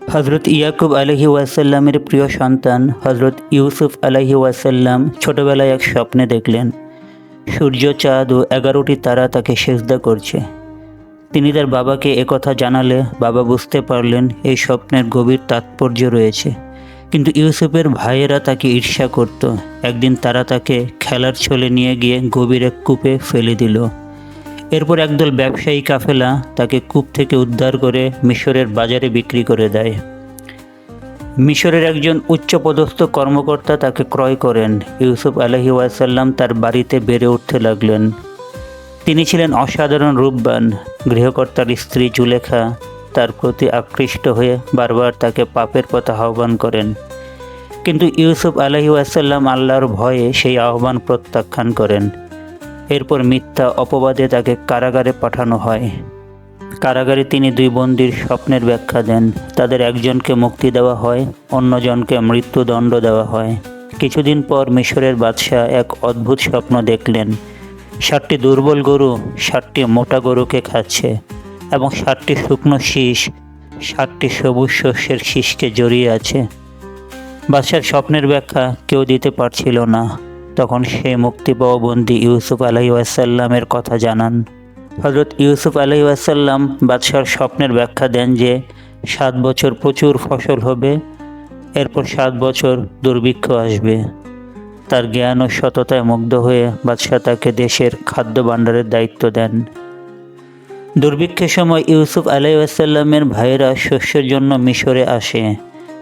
হজরত ইয়াকুব আলহি ওয়াসাল্লামের প্রিয় সন্তান হজরত ইউসুফ আলহি ওয়াসাল্লাম ছোটবেলায় এক স্বপ্নে দেখলেন। সূর্য, চাঁদ ও এগারোটি তারা তাকে সেজদা করছে। তিনি তার বাবাকে একথা জানালে বাবা বুঝতে পারলেন এই স্বপ্নের গভীর তাৎপর্য রয়েছে। কিন্তু ইউসুফের ভাইয়েরা তাকে ঈর্ষা করত। একদিন তারা তাকে খেলার ছলে নিয়ে গিয়ে গভীর এক কূপে ফেলে দিল। এরপর একদল ব্যবসায়ী কাফেলা তাকে কূপ থেকে উদ্ধার করে মিশরের বাজারে বিক্রি করে দেয়। মিশরের একজন উচ্চপদস্থ কর্মকর্তা তাকে ক্রয় করেন। ইউসুফ আলহি ওয়াসাল্লাম তার বাড়িতে বেড়ে উঠতে লাগলেন। তিনি ছিলেন অসাধারণ রূপবান। গৃহকর্তার স্ত্রী জুলেখা তার প্রতি আকৃষ্ট হয়ে বারবার তাকে পাপের পথে আহ্বান করেন। কিন্তু ইউসুফ আলহি ওয়াসাল্লাম আল্লাহর ভয়ে সেই আহ্বান প্রত্যাখ্যান করেন। এরপর মিথ্যা অপবাদে তাকে কারাগারে পাঠানো হয়। কারাগারে তিনি দুই বন্দির স্বপ্নের ব্যাখ্যা দেন। তাদের একজনকে মুক্তি দেওয়া হয়, অন্যজনকে মৃত্যুদণ্ড দেওয়া হয়। কিছুদিন পর মিশরের বাদশাহ এক অদ্ভুত স্বপ্ন দেখলেন। ষাটটি দুর্বল গরু ষাটটি মোটা গরুকে খাচ্ছে এবং ষাটটি শুকনো শীষ ষাটটি সবুজ শস্যের শীষকে জড়িয়ে আছে। বাদশার স্বপ্নের ব্যাখ্যা কেউ দিতে পারছিল না। তখন সে মুক্তি পাওয়া বন্দি ইউসুফ আলহি ওয়াসাল্লামের কথা জানান। হজরত ইউসুফ আলহি ওয়াসাল্লাম বাদশার স্বপ্নের ব্যাখ্যা দেন যে, সাত বছর প্রচুর ফসল হবে, এরপর সাত বছর দুর্ভিক্ষ আসবে। তার জ্ঞান ও সততায় মুগ্ধ হয়ে বাদশাহ তাকে দেশের খাদ্য ভাণ্ডারের দায়িত্ব দেন। দুর্ভিক্ষের সময় ইউসুফ আলাইসাল্লামের ভাইয়েরা শস্যের জন্য মিশরে আসে,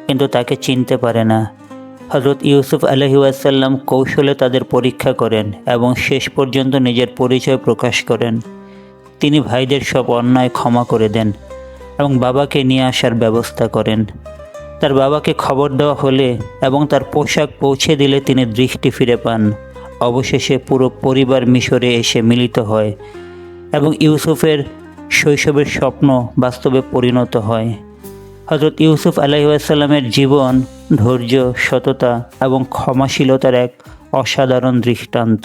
কিন্তু তাকে চিনতে পারে না। হজরত ইউসুফ আলহিউসাল্লাম কৌশলে তাদের পরীক্ষা করেন এবং শেষ পর্যন্ত নিজের পরিচয় প্রকাশ করেন। তিনি ভাইদের সব অন্যায় ক্ষমা করে দেন এবং বাবাকে নিয়ে আসার ব্যবস্থা করেন। তার বাবাকে খবর দেওয়া হলে এবং তার পোশাক পৌঁছে দিলে তিনি দৃষ্টি ফিরে পান। অবশেষে পুরো পরিবার মিশরে এসে মিলিত হয় এবং ইউসুফের শৈশবের স্বপ্ন বাস্তবে পরিণত হয়। হজরত ইউসুফ আলাইসাল্লামের জীবন ধৈর্য সততা এবং ক্ষমাশীলতার এক অসাধারণ দৃষ্টান্ত।